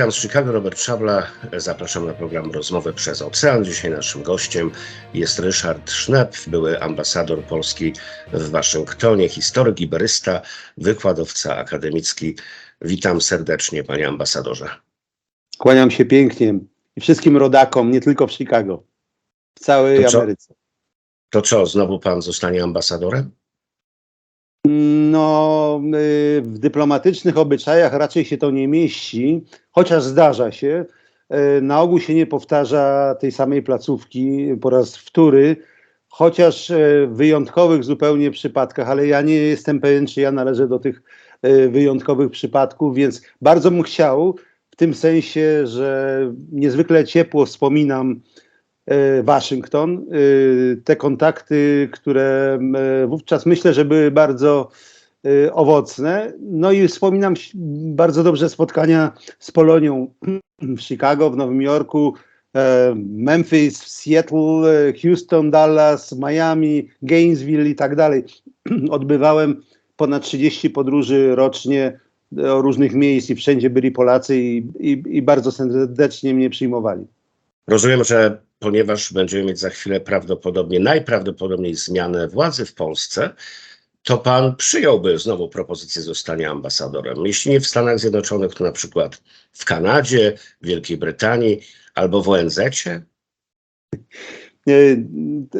Witam z Chicago, Robert Szabla. Zapraszam na program Rozmowy przez Ocean. Dzisiaj naszym gościem jest Ryszard Sznep, były ambasador Polski w Waszyngtonie, historyk, iberysta, wykładowca akademicki. Witam serdecznie, panie ambasadorze. Kłaniam się pięknie i wszystkim rodakom, nie tylko w Chicago, w całej To? Ameryce. To co, znowu pan zostanie ambasadorem? No, y, w dyplomatycznych obyczajach raczej się to nie mieści, chociaż zdarza się. Y, Na ogół się nie powtarza tej samej placówki po raz wtóry, chociaż y, w wyjątkowych zupełnie przypadkach, ale ja nie jestem pewien, czy ja należę do tych wyjątkowych przypadków, więc bardzo bym chciał, w tym sensie, że niezwykle ciepło wspominam Waszyngton. E, Te kontakty, które e, wówczas myślę, że były bardzo e, owocne. No i wspominam bardzo dobrze spotkania z Polonią w Chicago, w Nowym Jorku, e, Memphis, Seattle, e, Houston, Dallas, Miami, Gainesville i tak dalej. Odbywałem ponad 30 podróży rocznie do różnych miejsc i wszędzie byli Polacy i, i, i bardzo serdecznie mnie przyjmowali. Rozumiem, że ponieważ będziemy mieć za chwilę prawdopodobnie, najprawdopodobniej zmianę władzy w Polsce, to pan przyjąłby znowu propozycję zostania ambasadorem. Jeśli nie w Stanach Zjednoczonych, to na przykład w Kanadzie, Wielkiej Brytanii albo w ONZ-cie? E,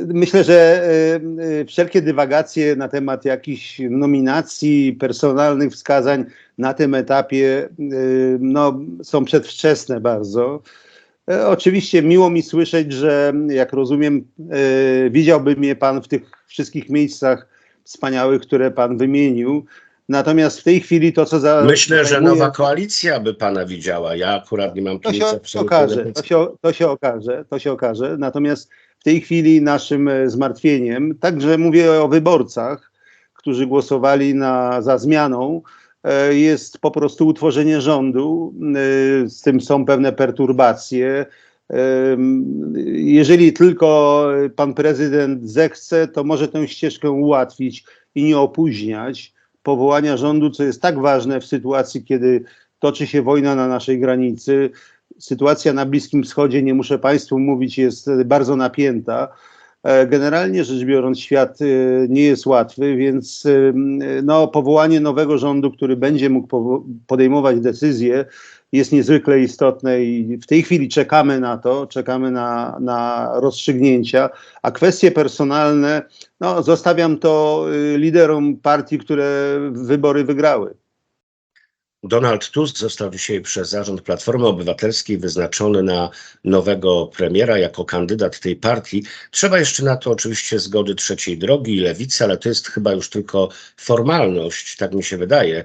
Myślę, że e, e, wszelkie dywagacje na temat jakichś nominacji, personalnych wskazań na tym etapie no, są przedwczesne bardzo. E, Oczywiście miło mi słyszeć, że jak rozumiem, e, widziałby mnie pan w tych wszystkich miejscach wspaniałych, które pan wymienił. Natomiast w tej chwili to, co za. Myślę, że nowa koalicja by pana widziała. Ja akurat nie mam to się okaże, to się, to się okaże, to się okaże. Natomiast w tej chwili naszym e, zmartwieniem, także mówię o wyborcach, którzy głosowali na, za zmianą, jest po prostu utworzenie rządu. E, Z tym są pewne perturbacje. Em, Jeżeli tylko pan prezydent zechce, to może tę ścieżkę ułatwić i nie opóźniać powołania rządu, co jest tak ważne w sytuacji, kiedy toczy się wojna na naszej granicy. Sytuacja na Bliskim Wschodzie, nie muszę Państwu mówić, jest e, bardzo napięta. E, Generalnie rzecz biorąc, świat e, nie jest łatwy, więc e, no, powołanie nowego rządu, który będzie mógł podejmować decyzje, jest niezwykle istotne i w tej chwili czekamy na to, czekamy na, na rozstrzygnięcia, a kwestie personalne, no, zostawiam to liderom partii, które wybory wygrały. Donald Tusk został dzisiaj przez zarząd Platformy Obywatelskiej wyznaczony na nowego premiera jako kandydat tej partii. Trzeba jeszcze na to oczywiście zgody trzeciej drogi i lewicy, ale to jest chyba już tylko formalność, tak mi się wydaje.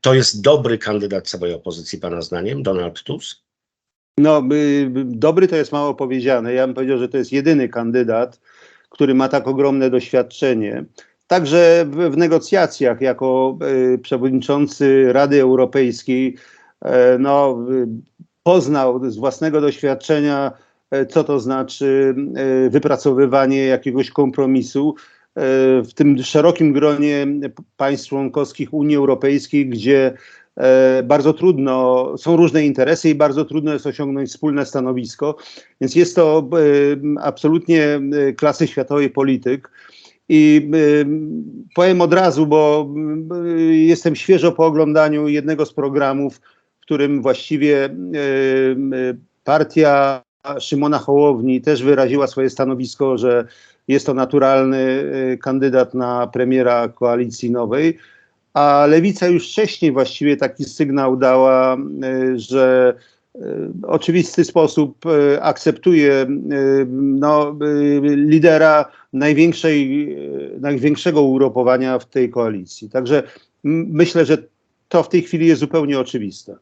To jest dobry kandydat całej opozycji, Pana zdaniem, Donald Tusk? No, y, y, dobry to jest mało powiedziane. Ja bym powiedział, że to jest jedyny kandydat, który ma tak ogromne doświadczenie. Także w, negocjacjach jako y, przewodniczący Rady Europejskiej e, no, y, poznał z własnego doświadczenia, e, co to znaczy e, wypracowywanie jakiegoś kompromisu e, w tym szerokim gronie państw członkowskich Unii Europejskiej, gdzie e, bardzo trudno, są różne interesy i bardzo trudno jest osiągnąć wspólne stanowisko. Więc jest to e, absolutnie e, klasy światowej polityk. I y, powiem od razu, bo y, jestem świeżo po oglądaniu jednego z programów, w którym właściwie y, partia Szymona Hołowni też wyraziła swoje stanowisko, że jest to naturalny kandydat na premiera koalicji nowej. A lewica już wcześniej właściwie taki sygnał dała, że oczywisty sposób y, akceptuje y, no, lidera największej, największego ugrupowania w tej koalicji. Także myślę, że to w tej chwili jest zupełnie oczywiste.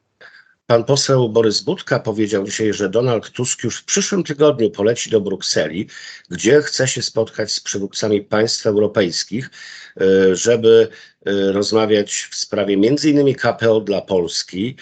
Pan poseł Borys Budka powiedział dzisiaj, że Donald Tusk już w przyszłym tygodniu poleci do Brukseli, gdzie chce się spotkać z przywódcami państw europejskich, żeby rozmawiać w sprawie m.in. KPO dla Polski.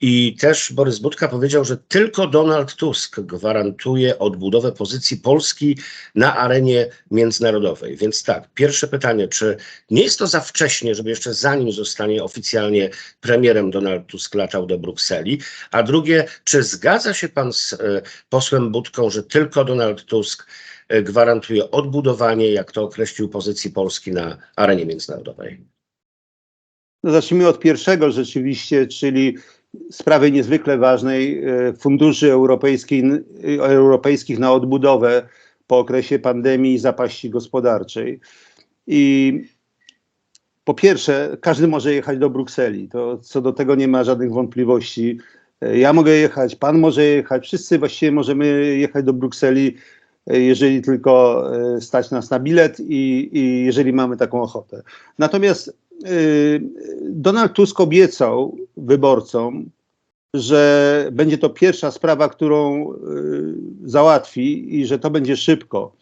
I też Borys Budka powiedział, że tylko Donald Tusk gwarantuje odbudowę pozycji Polski na arenie międzynarodowej. Więc tak, pierwsze pytanie, czy nie jest to za wcześnie, żeby jeszcze zanim zostanie oficjalnie premierem Donald Tusk latał do Brukseli? A drugie, czy zgadza się pan z e, posłem Budką, że tylko Donald Tusk e, gwarantuje odbudowanie, jak to określił, pozycji Polski na arenie międzynarodowej? No zacznijmy od pierwszego rzeczywiście, czyli sprawy niezwykle ważnej e, funduszy europejskich, europejskich na odbudowę po okresie pandemii i zapaści gospodarczej. I po pierwsze, każdy może jechać do Brukseli. To co do tego nie ma żadnych wątpliwości. E, Ja mogę jechać, pan może jechać, wszyscy właściwie możemy jechać do Brukseli, e, jeżeli tylko e, stać nas na bilet i, i jeżeli mamy taką ochotę. Natomiast Donald Tusk obiecał wyborcom, że będzie to pierwsza sprawa, którą y, załatwi i że to będzie szybko.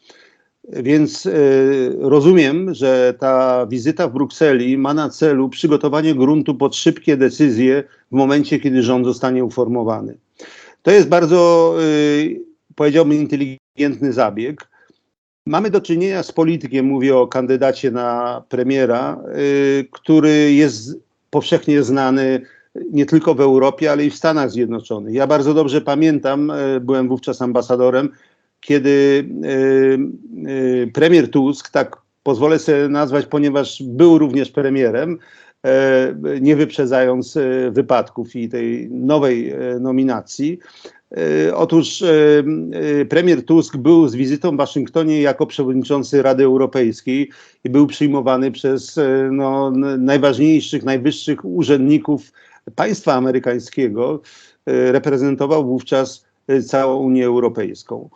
Więc y, rozumiem, że ta wizyta w Brukseli ma na celu przygotowanie gruntu pod szybkie decyzje w momencie, kiedy rząd zostanie uformowany. To jest bardzo, y, powiedziałbym, inteligentny zabieg. Mamy do czynienia z politykiem, mówię o kandydacie na premiera, y, który jest powszechnie znany nie tylko w Europie, ale i w Stanach Zjednoczonych. Ja bardzo dobrze pamiętam, y, byłem wówczas ambasadorem, kiedy y, premier Tusk, tak pozwolę sobie nazwać, ponieważ był również premierem, e, nie wyprzedzając e, wypadków i tej nowej e, nominacji. E, Otóż e, e, premier Tusk był z wizytą w Waszyngtonie jako przewodniczący Rady Europejskiej i był przyjmowany przez no, najważniejszych, najwyższych urzędników państwa amerykańskiego. Reprezentował wówczas całą Unię Europejską.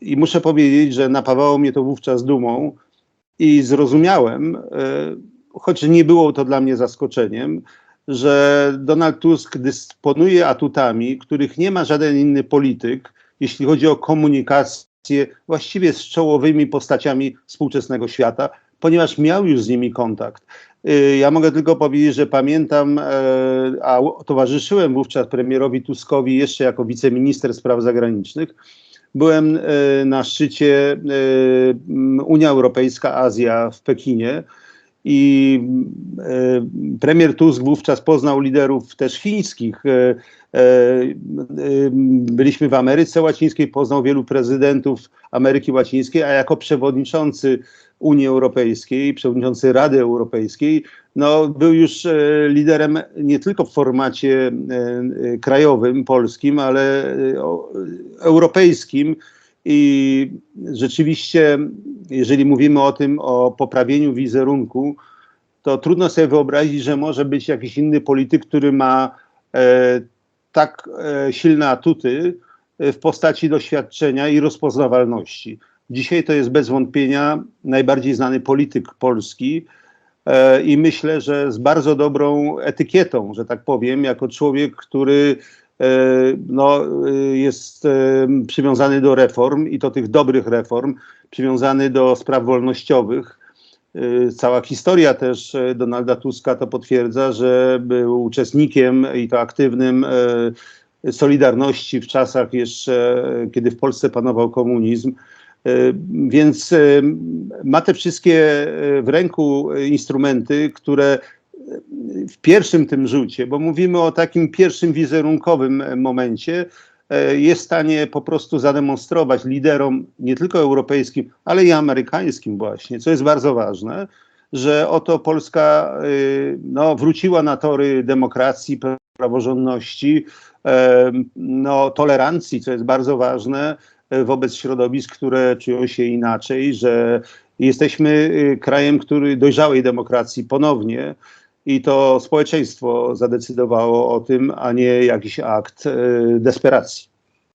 I muszę powiedzieć, że napawało mnie to wówczas dumą i zrozumiałem, choć nie było to dla mnie zaskoczeniem, że Donald Tusk dysponuje atutami, których nie ma żaden inny polityk, jeśli chodzi o komunikację właściwie z czołowymi postaciami współczesnego świata, ponieważ miał już z nimi kontakt. Y, Ja mogę tylko powiedzieć, że pamiętam, e, a towarzyszyłem wówczas premierowi Tuskowi jeszcze jako wiceminister spraw zagranicznych. Byłem e, na szczycie e, Unia Europejska-Azja w Pekinie i e, premier Tusk wówczas poznał liderów też chińskich. E, e, Byliśmy w Ameryce Łacińskiej, poznał wielu prezydentów Ameryki Łacińskiej, a jako przewodniczący Unii Europejskiej, przewodniczący Rady Europejskiej, no, był już liderem nie tylko w formacie krajowym, polskim, ale europejskim. I rzeczywiście, jeżeli mówimy o tym, o poprawieniu wizerunku, to trudno sobie wyobrazić, że może być jakiś inny polityk, który ma e, tak e, silne atuty e, w postaci doświadczenia i rozpoznawalności. Dzisiaj to jest bez wątpienia najbardziej znany polityk polski e, i myślę, że z bardzo dobrą etykietą, że tak powiem, jako człowiek, który no, e, jest e, przywiązany do reform i to tych dobrych reform, przywiązany do spraw wolnościowych. E, Cała historia też e, Donalda Tuska to potwierdza, że był uczestnikiem i to aktywnym e, Solidarności w czasach jeszcze, e, kiedy w Polsce panował komunizm. E, Więc e, ma te wszystkie e, w ręku e, instrumenty, które e, w pierwszym tym rzucie, bo mówimy o takim pierwszym wizerunkowym e, momencie, e, jest w stanie po prostu zademonstrować liderom nie tylko europejskim, ale i amerykańskim właśnie, co jest bardzo ważne, że oto Polska y, no, wróciła na tory demokracji, praworządności, e, no, tolerancji, co jest bardzo ważne e, wobec środowisk, które czują się inaczej, że jesteśmy krajem, który dojrzałej demokracji ponownie i to społeczeństwo zadecydowało o tym, a nie jakiś akt e, desperacji.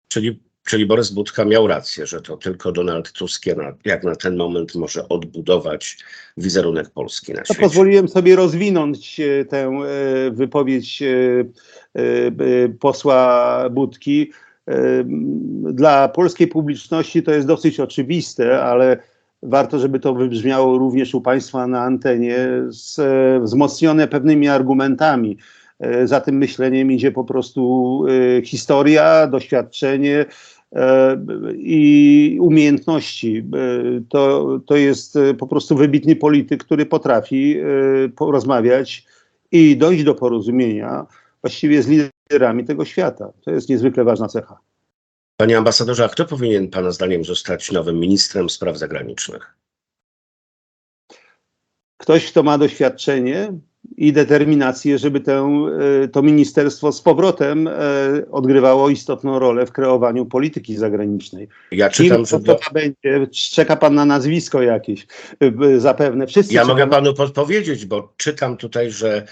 Czyli, czyli Borys Budka miał rację, że to tylko Donald Tusk jak na, ten moment może odbudować wizerunek Polski na świecie. pozwoliłem sobie rozwinąć e, tę e, wypowiedź posła Budki. Dla polskiej publiczności to jest dosyć oczywiste, ale warto, żeby to wybrzmiało również u Państwa na antenie, z, wzmocnione pewnymi argumentami. e, za tym myśleniem idzie po prostu e, historia, doświadczenie e, i umiejętności. To, to jest po prostu wybitny polityk, który potrafi porozmawiać i dojść do porozumienia właściwie z liderami tego świata. To jest niezwykle ważna cecha. Panie ambasadorze, a kto powinien Pana zdaniem zostać nowym ministrem spraw zagranicznych? Ktoś, kto ma doświadczenie i determinację, żeby tę, e, to ministerstwo z powrotem e, odgrywało istotną rolę w kreowaniu polityki zagranicznej. Ja Kim czytam, że to, będzie? Czeka pan na nazwisko jakieś, e, zapewne. Wszyscy ja mogę Panu podpowiedzieć, bo czytam tutaj, że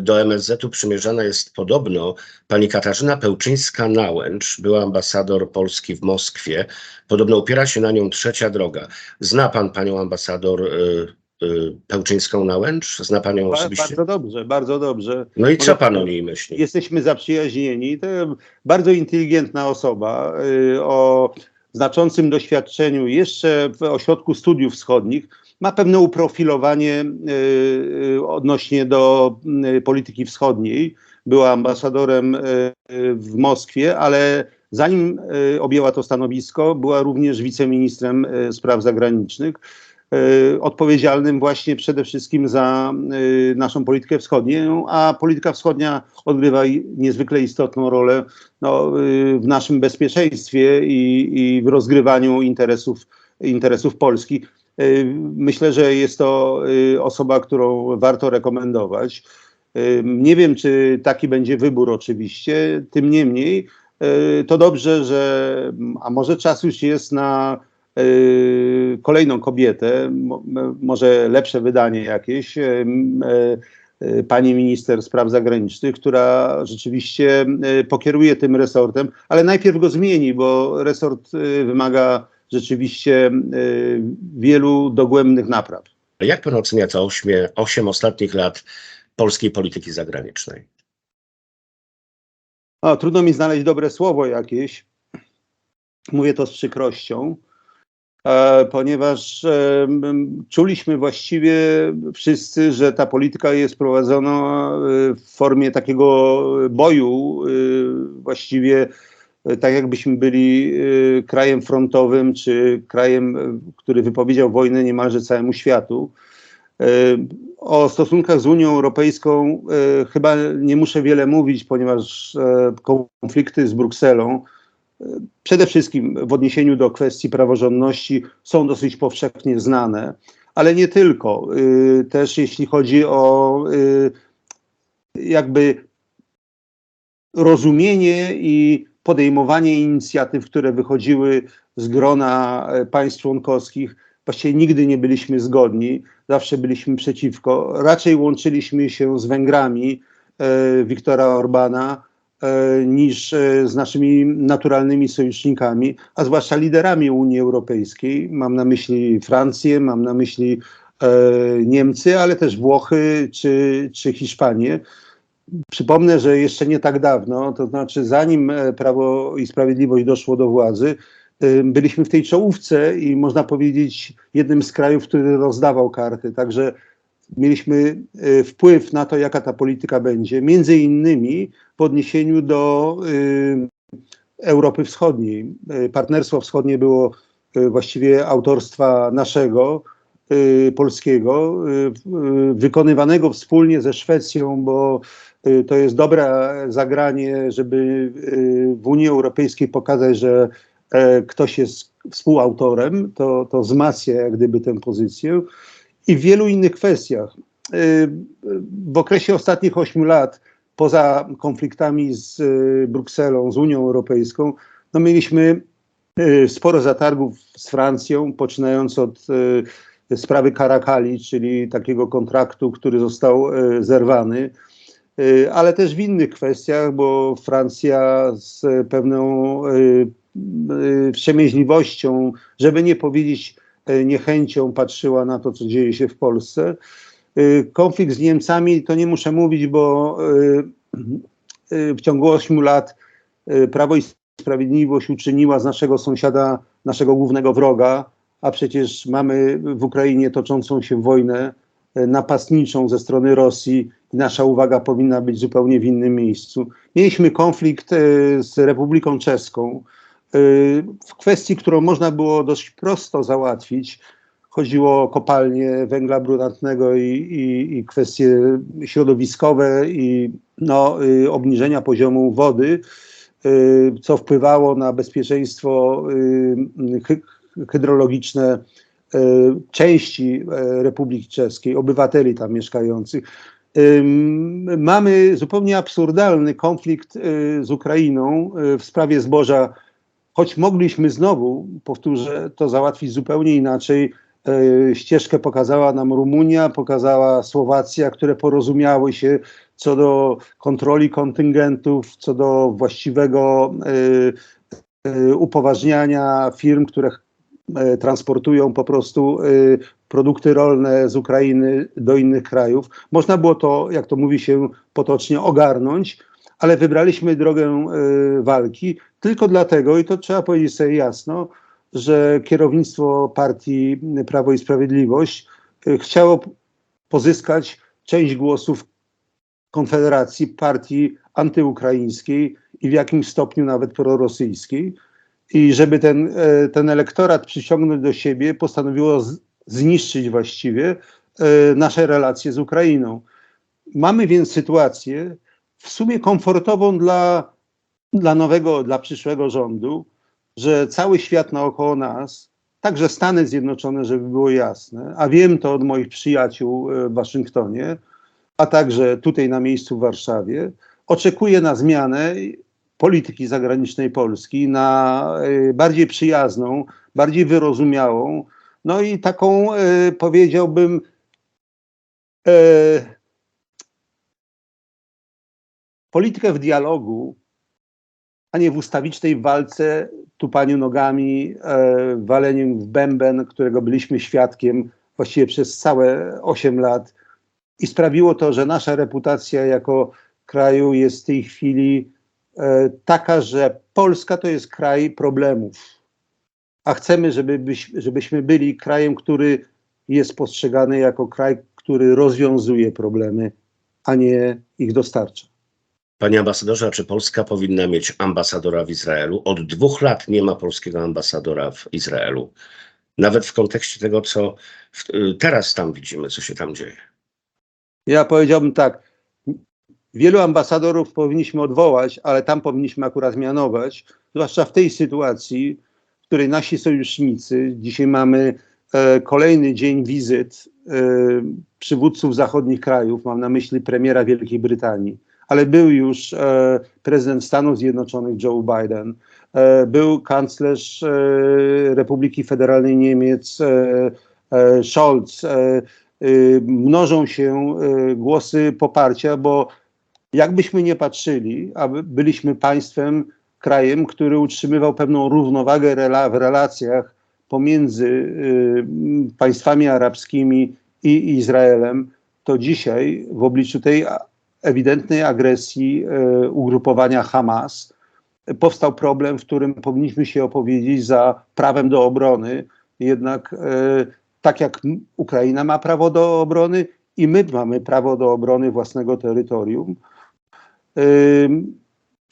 do MSZ-u przymierzana jest podobno pani Katarzyna Pełczyńska-Nałęcz, była ambasador Polski w Moskwie. Podobno upiera się na nią trzecia droga. Zna Pan panią ambasador y, y, Pełczyńską-Nałęcz? Zna Panią Ba- osobiście? Bardzo dobrze, bardzo dobrze. No i co Pan o niej myśli? Jesteśmy zaprzyjaźnieni. To bardzo inteligentna osoba y, o znaczącym doświadczeniu jeszcze w ośrodku studiów wschodnich. Ma pewne uprofilowanie y, y, odnośnie do y, polityki wschodniej. Była ambasadorem w Moskwie, ale zanim objęła to stanowisko, była również wiceministrem spraw zagranicznych odpowiedzialnym właśnie przede wszystkim za naszą politykę wschodnią, a polityka wschodnia odgrywa niezwykle istotną rolę no, w naszym bezpieczeństwie i, i w rozgrywaniu interesów, interesów Polski. Y, Myślę, że jest to y, osoba, którą warto rekomendować. Y, Nie wiem, czy taki będzie wybór oczywiście, tym niemniej to dobrze, że a może czas już jest na kolejną kobietę, może lepsze wydanie jakieś, pani minister spraw zagranicznych, która rzeczywiście pokieruje tym resortem, ale najpierw go zmieni, bo resort wymaga rzeczywiście y, wielu dogłębnych napraw. Jak Pan ocenia te ośmie, osiem ostatnich lat polskiej polityki zagranicznej? O, trudno mi znaleźć dobre słowo jakieś. Mówię to z przykrością, e, ponieważ e, czuliśmy właściwie wszyscy, że ta polityka jest prowadzona e, w formie takiego boju, e, właściwie e, tak jakbyśmy byli e, krajem frontowym, czy krajem, e, który wypowiedział wojnę niemalże całemu światu. E, O stosunkach z Unią Europejską chyba nie muszę wiele mówić, ponieważ e, konflikty z Brukselą, e, przede wszystkim w odniesieniu do kwestii praworządności, są dosyć powszechnie znane, ale nie tylko. Też jeśli chodzi o jakby rozumienie i podejmowanie inicjatyw, które wychodziły z grona e, państw członkowskich, właściwie nigdy nie byliśmy zgodni, zawsze byliśmy przeciwko. Raczej łączyliśmy się z Węgrami e, Wiktora Orbana e, niż e, z naszymi naturalnymi sojusznikami, a zwłaszcza liderami Unii Europejskiej. Mam na myśli Francję, mam na myśli e, Niemcy, ale też Włochy czy, czy Hiszpanię. Przypomnę, że jeszcze nie tak dawno, to znaczy zanim e, Prawo i Sprawiedliwość doszło do władzy, y, byliśmy w tej czołówce i można powiedzieć jednym z krajów, który rozdawał karty. Także mieliśmy y, wpływ na to, jaka ta polityka będzie, między innymi w odniesieniu do Europy Wschodniej. Partnerstwo Wschodnie było właściwie autorstwa naszego, polskiego, wykonywanego wspólnie ze Szwecją, bo to jest dobre zagranie, żeby y, w Unii Europejskiej pokazać, że e, ktoś jest współautorem, to, to wzmacnia jak gdyby tę pozycję. I w wielu innych kwestiach. Y, W okresie ostatnich ośmiu lat, poza konfliktami z y, Brukselą, z Unią Europejską, no mieliśmy y, sporo zatargów z Francją, poczynając od y, sprawy Karakali, czyli takiego kontraktu, który został y, zerwany, Y, ale też w innych kwestiach, bo Francja z pewną y, y, wstrzemięźliwością, żeby nie powiedzieć y, niechęcią, patrzyła na to, co dzieje się w Polsce. Y, Konflikt z Niemcami to nie muszę mówić, bo y, y, w ciągu ośmiu lat y, Prawo i Sprawiedliwość uczyniła z naszego sąsiada naszego głównego wroga, a przecież mamy w Ukrainie toczącą się wojnę e, napastniczą ze strony Rosji nasza uwaga powinna być zupełnie w innym miejscu. Mieliśmy konflikt e, z Republiką Czeską e, w kwestii, którą można było dość prosto załatwić. Chodziło o kopalnie węgla brunatnego i, i, i kwestie środowiskowe i no, y, obniżenia poziomu wody, y, co wpływało na bezpieczeństwo y, hy, hydrologiczne części e, Republiki Czeskiej, obywateli tam mieszkających. Mamy zupełnie absurdalny konflikt y, z Ukrainą y, w sprawie zboża, choć mogliśmy znowu, powtórzę, to załatwić zupełnie inaczej. Y, Ścieżkę pokazała nam Rumunia, pokazała Słowacja, które porozumiały się co do kontroli kontyngentów, co do właściwego upoważniania firm, które transportują po prostu produkty rolne z Ukrainy do innych krajów. Można było to, jak to mówi się potocznie, ogarnąć, ale wybraliśmy drogę y, walki tylko dlatego, i to trzeba powiedzieć sobie jasno, że kierownictwo partii Prawo i Sprawiedliwość y, chciało pozyskać część głosów Konfederacji, partii antyukraińskiej i w jakimś stopniu nawet prorosyjskiej. I żeby ten, e, ten elektorat przyciągnąć do siebie, postanowiło zniszczyć właściwie e, nasze relacje z Ukrainą. Mamy więc sytuację w sumie komfortową dla, dla nowego, dla przyszłego rządu, że cały świat naokoło nas, także Stany Zjednoczone, żeby było jasne, a wiem to od moich przyjaciół e, w Waszyngtonie, a także tutaj na miejscu w Warszawie, oczekuje na zmianę polityki zagranicznej Polski, na y, bardziej przyjazną, bardziej wyrozumiałą, no i taką y, powiedziałbym y, politykę w dialogu, a nie w ustawicznej walce, tupaniu nogami, e, waleniem w bęben, którego byliśmy świadkiem właściwie przez całe 8 lat. I sprawiło to, że nasza reputacja jako kraju jest w tej chwili e, taka, że Polska to jest kraj problemów. A chcemy, żeby byś, żebyśmy byli krajem, który jest postrzegany jako kraj, który rozwiązuje problemy, a nie ich dostarcza. Panie ambasadorze, czy Polska powinna mieć ambasadora w Izraelu? Od dwóch lat nie ma polskiego ambasadora w Izraelu. Nawet w kontekście tego, co w, teraz tam widzimy, co się tam dzieje. Ja powiedziałbym tak, wielu ambasadorów powinniśmy odwołać, ale tam powinniśmy akurat mianować, zwłaszcza w tej sytuacji, której nasi sojusznicy, dzisiaj mamy e, kolejny dzień wizyt e, przywódców zachodnich krajów, mam na myśli premiera Wielkiej Brytanii, ale był już e, prezydent Stanów Zjednoczonych Joe Biden, e, był kanclerz e, Republiki Federalnej Niemiec e, Scholz, y, mnożą się głosy poparcia, bo jakbyśmy nie patrzyli, a by- byliśmy państwem, krajem, który utrzymywał pewną równowagę rela- w relacjach pomiędzy y, państwami arabskimi i Izraelem, to dzisiaj w obliczu tej ewidentnej agresji y, ugrupowania Hamas powstał problem, w którym powinniśmy się opowiedzieć za prawem do obrony, jednak y, tak jak Ukraina ma prawo do obrony i my mamy prawo do obrony własnego terytorium.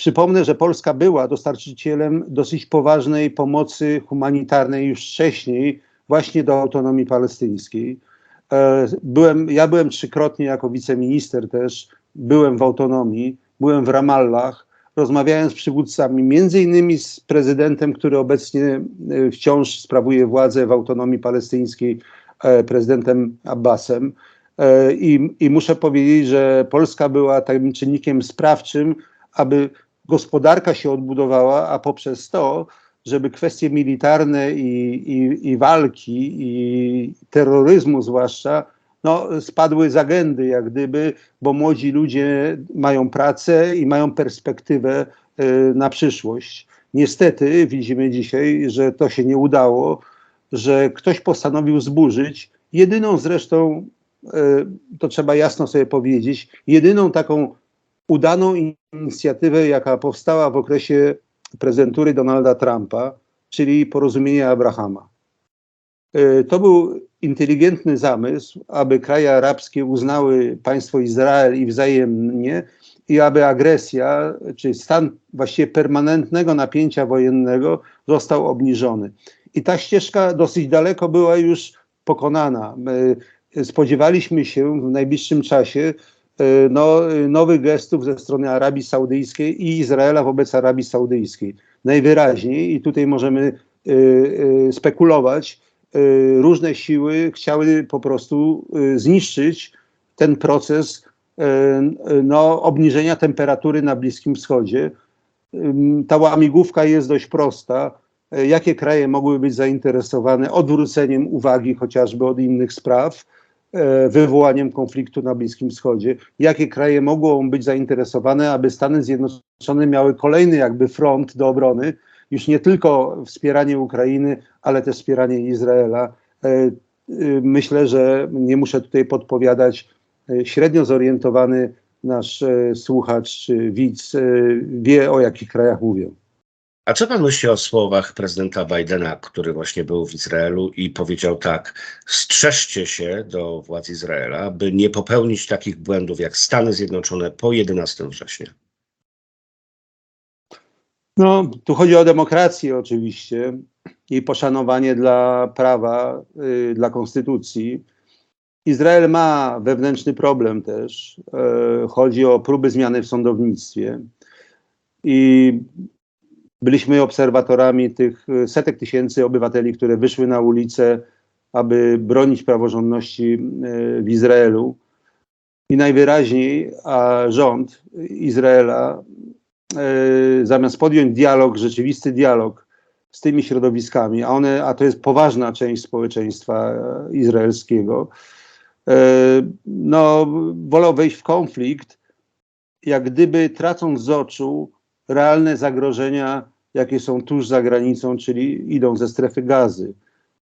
Przypomnę, że Polska była dostarczycielem dosyć poważnej pomocy humanitarnej już wcześniej, właśnie do autonomii palestyńskiej. E, Byłem, ja byłem trzykrotnie jako wiceminister też, byłem w autonomii, byłem w Ramallach, rozmawiałem z przywódcami, między innymi z prezydentem, który obecnie e, wciąż sprawuje władzę w autonomii palestyńskiej, e, prezydentem Abbasem. I, I muszę powiedzieć, że Polska była takim czynnikiem sprawczym, aby gospodarka się odbudowała, a poprzez to, żeby kwestie militarne i, i, i walki, i terroryzmu zwłaszcza, no, spadły z agendy, jak gdyby, bo młodzi ludzie mają pracę i mają perspektywę y, na przyszłość. Niestety widzimy dzisiaj, że to się nie udało, że ktoś postanowił zburzyć jedyną zresztą, y, to trzeba jasno sobie powiedzieć, jedyną taką udaną inicjatywę, jaka powstała w okresie prezydentury Donalda Trumpa, czyli porozumienie Abrahama. Y, To był inteligentny zamysł, aby kraje arabskie uznały państwo Izrael i wzajemnie, i aby agresja, czy stan właściwie permanentnego napięcia wojennego został obniżony. I ta ścieżka dosyć daleko była już pokonana. My spodziewaliśmy się w najbliższym czasie e, no, nowych gestów ze strony Arabii Saudyjskiej i Izraela wobec Arabii Saudyjskiej. Najwyraźniej, i tutaj możemy e, spekulować, różne siły chciały po prostu zniszczyć ten proces no, obniżenia temperatury na Bliskim Wschodzie. Ta łamigłówka jest dość prosta. Jakie kraje mogły być zainteresowane odwróceniem uwagi chociażby od innych spraw, wywołaniem konfliktu na Bliskim Wschodzie? Jakie kraje mogą być zainteresowane, aby Stany Zjednoczone miały kolejny jakby front do obrony, już nie tylko wspieranie Ukrainy, ale też wspieranie Izraela? E, y, Myślę, że nie muszę tutaj podpowiadać, e, średnio zorientowany nasz e, słuchacz czy widz e, wie, o jakich krajach mówię. A co pan myśli o słowach prezydenta Bidena, który właśnie był w Izraelu i powiedział tak: strzeżcie się do władz Izraela, by nie popełnić takich błędów jak Stany Zjednoczone po 11 września? No, tu chodzi o demokrację oczywiście i poszanowanie dla prawa, y, dla konstytucji. Izrael ma wewnętrzny problem też. E, chodzi o próby zmiany w sądownictwie. I byliśmy obserwatorami tych y, setek tysięcy obywateli, które wyszły na ulicę, aby bronić praworządności y, w Izraelu. I najwyraźniej a rząd Izraela e, zamiast podjąć dialog, rzeczywisty dialog z tymi środowiskami, a one, a to jest poważna część społeczeństwa e, izraelskiego, e, no, wolał wejść w konflikt, jak gdyby tracąc z oczu realne zagrożenia, jakie są tuż za granicą, czyli idą ze strefy gazy.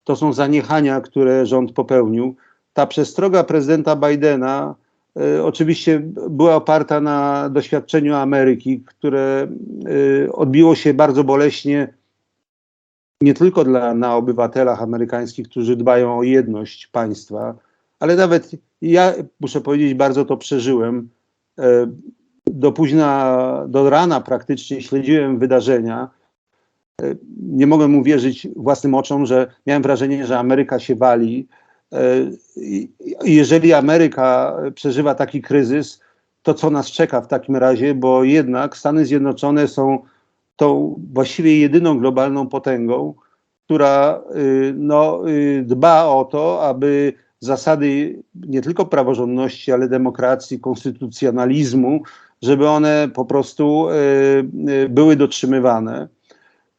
To są zaniechania, które rząd popełnił. Ta przestroga prezydenta Bidena e, oczywiście była oparta na doświadczeniu Ameryki, które e, odbiło się bardzo boleśnie nie tylko dla, na obywatelach amerykańskich, którzy dbają o jedność państwa, ale nawet ja muszę powiedzieć, bardzo to przeżyłem. E, Do późna, do rana praktycznie śledziłem wydarzenia. Nie mogłem uwierzyć własnym oczom, że miałem wrażenie, że Ameryka się wali. Jeżeli Ameryka przeżywa taki kryzys, to co nas czeka w takim razie, bo jednak Stany Zjednoczone są tą właściwie jedyną globalną potęgą, która y, no, y, dba o to, aby zasady nie tylko praworządności, ale demokracji, konstytucjonalizmu, żeby one po prostu y, y, były dotrzymywane.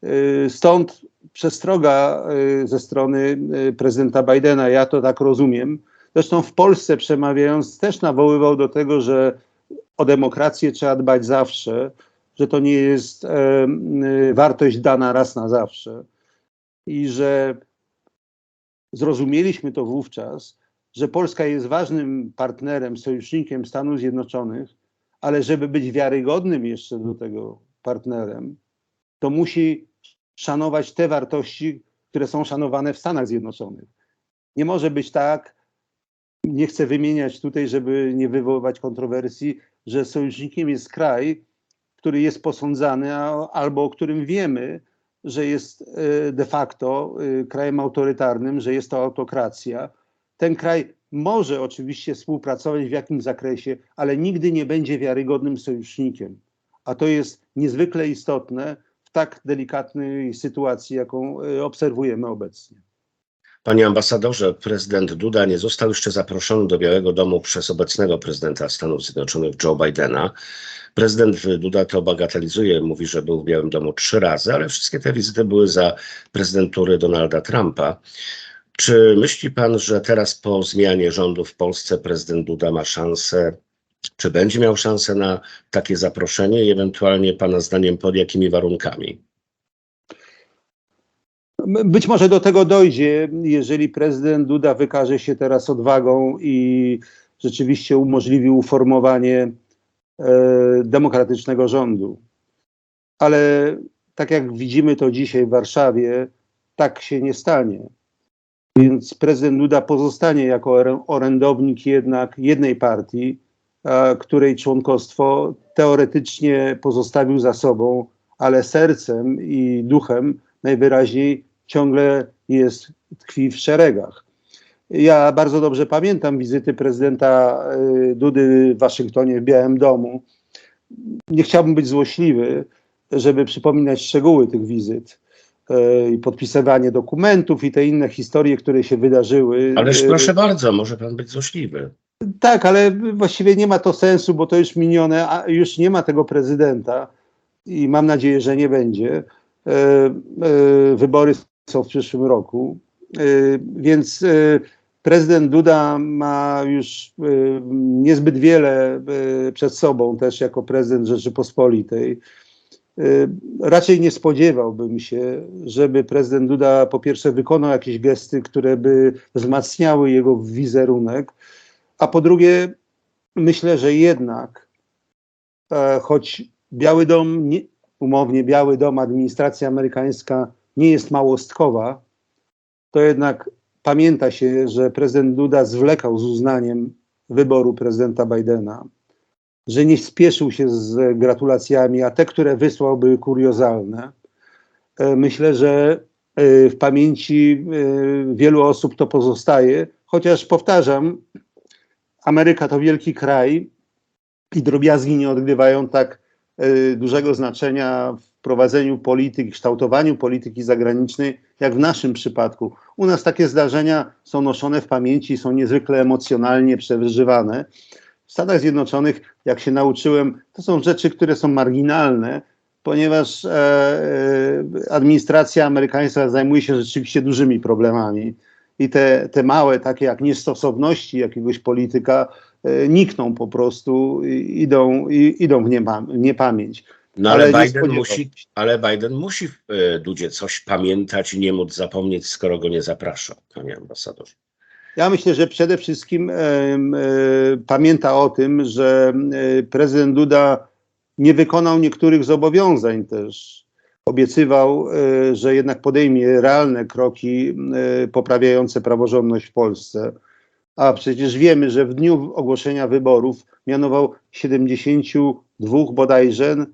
Y, Stąd przestroga ze strony prezydenta Bidena, ja to tak rozumiem. Zresztą w Polsce przemawiając też nawoływał do tego, że o demokrację trzeba dbać zawsze, że to nie jest wartość dana raz na zawsze i że zrozumieliśmy to wówczas, że Polska jest ważnym partnerem, sojusznikiem Stanów Zjednoczonych, ale żeby być wiarygodnym jeszcze do tego partnerem, to musi szanować te wartości, które są szanowane w Stanach Zjednoczonych. Nie może być tak, nie chcę wymieniać tutaj, żeby nie wywoływać kontrowersji, że sojusznikiem jest kraj, który jest posądzany, albo o którym wiemy, że jest e, de facto e, krajem autorytarnym, że jest to autokracja. Ten kraj może oczywiście współpracować w jakimś zakresie, ale nigdy nie będzie wiarygodnym sojusznikiem. A to jest niezwykle istotne w tak delikatnej sytuacji, jaką e, obserwujemy obecnie. Panie ambasadorze, prezydent Duda nie został jeszcze zaproszony do Białego Domu przez obecnego prezydenta Stanów Zjednoczonych Joe Bidena. Prezydent Duda to bagatelizuje, mówi, że był w Białym Domu trzy razy, ale wszystkie te wizyty były za prezydentury Donalda Trumpa. Czy myśli pan, że teraz po zmianie rządu w Polsce prezydent Duda ma szansę, czy będzie miał szansę na takie zaproszenie i ewentualnie pana zdaniem pod jakimi warunkami? Być może do tego dojdzie, jeżeli prezydent Duda wykaże się teraz odwagą i rzeczywiście umożliwi uformowanie e, demokratycznego rządu. Ale tak jak widzimy to dzisiaj w Warszawie, tak się nie stanie. Więc prezydent Duda pozostanie jako orę- orędownik jednak jednej partii, a, której członkostwo teoretycznie pozostawił za sobą, ale sercem i duchem najwyraźniej ciągle jest, tkwi w szeregach. Ja bardzo dobrze pamiętam wizyty prezydenta y, Dudy w Waszyngtonie, w Białym Domu. Nie chciałbym być złośliwy, żeby przypominać szczegóły tych wizyt i podpisywanie dokumentów i te inne historie, które się wydarzyły. Ależ Y, proszę bardzo, może pan być złośliwy. tak, ale właściwie nie ma to sensu, bo to już minione, a już nie ma tego prezydenta i mam nadzieję, że nie będzie. E, e, wybory są w przyszłym roku, e, więc e, prezydent Duda ma już e, niezbyt wiele e, przed sobą też jako prezydent Rzeczypospolitej. E, Raczej nie spodziewałbym się, żeby prezydent Duda po pierwsze wykonał jakieś gesty, które by wzmacniały jego wizerunek, a po drugie, myślę, że jednak, e, choć Biały Dom, nie, umownie Biały Dom, administracja amerykańska nie jest małostkowa, to jednak pamięta się, że prezydent Duda zwlekał z uznaniem wyboru prezydenta Bidena, że nie spieszył się z gratulacjami, a te, które wysłał, były kuriozalne. E, Myślę, że e, w pamięci e, wielu osób to pozostaje, chociaż powtarzam, Ameryka to wielki kraj i drobiazgi nie odgrywają tak e, dużego znaczenia w prowadzeniu polityki, kształtowaniu polityki zagranicznej, jak w naszym przypadku. U nas takie zdarzenia są noszone w pamięci, są niezwykle emocjonalnie przeżywane. W Stanach Zjednoczonych, jak się nauczyłem, to są rzeczy, które są marginalne, ponieważ e, e, administracja amerykańska zajmuje się rzeczywiście dużymi problemami i te, te małe, takie jak niestosowności jakiegoś polityka, e, nikną po prostu, i, idą, i, idą w niepam- niepamięć. No ale, Ale Biden musi, ale Biden musi w e, Dudzie coś pamiętać i nie móc zapomnieć, skoro go nie zaprasza, panie ambasadorze. Ja myślę, że przede wszystkim em, e, pamięta o tym, że e, prezydent Duda nie wykonał niektórych zobowiązań też. Obiecywał, e, że jednak podejmie realne kroki e, poprawiające praworządność w Polsce. A przecież wiemy, że w dniu ogłoszenia wyborów mianował 72 bodajże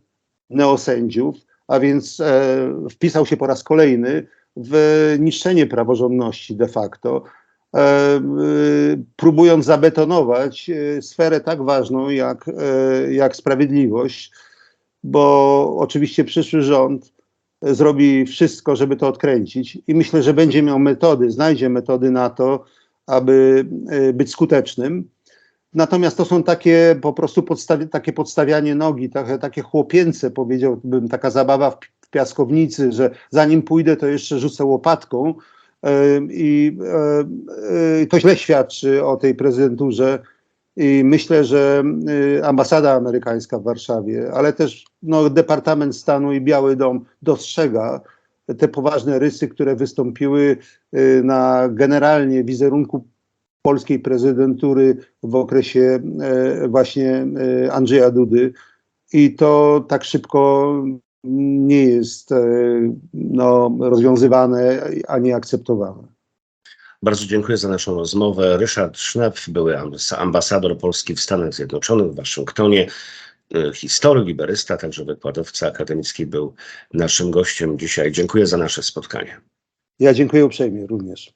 neosędziów, a więc e, wpisał się po raz kolejny w niszczenie praworządności de facto, e, e, próbując zabetonować e, sferę tak ważną jak, e, jak sprawiedliwość, bo oczywiście przyszły rząd e, zrobi wszystko, żeby to odkręcić i myślę, że będzie miał metody, znajdzie metody na to, aby e, być skutecznym. Natomiast to są takie po prostu podstawi, takie podstawianie nogi, takie, takie chłopięce, powiedziałbym, taka zabawa w, w piaskownicy, że zanim pójdę, to jeszcze rzucę łopatką. I e, to źle świadczy o tej prezydenturze. I myślę, że e, ambasada amerykańska w Warszawie, ale też no, Departament Stanu i Biały Dom dostrzega te poważne rysy, które wystąpiły e, na generalnie wizerunku polskiej prezydentury w okresie e, właśnie e, Andrzeja Dudy. I to tak szybko nie jest e, no, rozwiązywane ani akceptowane. Bardzo dziękuję za naszą rozmowę. Ryszard Sznep, były ambas- ambasador Polski w Stanach Zjednoczonych w Waszyngtonie, e, historyk, liberysta, także wykładowca akademicki był naszym gościem dzisiaj. Dziękuję za nasze spotkanie. Ja dziękuję uprzejmie również.